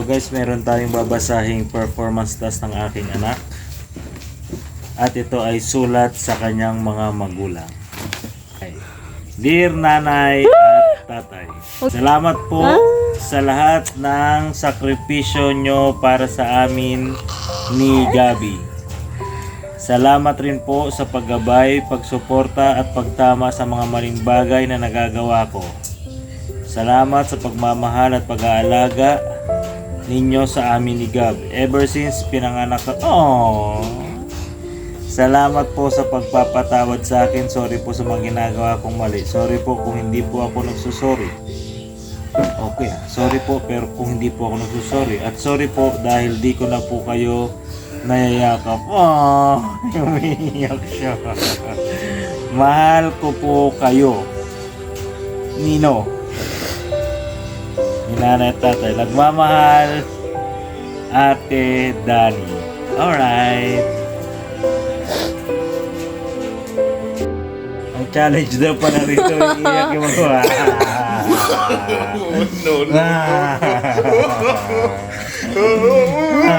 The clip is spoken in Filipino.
Guys, meron tayong babasahing performance test ng aking anak. At ito ay sulat sa kanyang mga magulang. Dear nanay at tatay, salamat po sa lahat ng sakripisyo nyo para sa amin ni Gabi. Salamat rin po sa paggabay, pagsuporta at pagtama sa mga maling bagay na nagagawa ko. Salamat sa pagmamahal at pag-aalaga ninyo sa amin ni Gab. Ever since pinanganak ko. Aww. Salamat po sa pagpapatawad sa akin. Sorry po sa mga ginagawa kong mali. Sorry po kung hindi po ako nagsusorry. Okay, sorry po pero kung hindi po ako nagsusorry. At sorry po dahil di ko na po kayo nayayakap. Oh, umiiyak siya. Mahal ko po kayo. Nino. Nanay at tatay. Nagmamahal. Ate Dani. Alright. Ang challenge daw pala rito. Iiyak yung mga. no, no.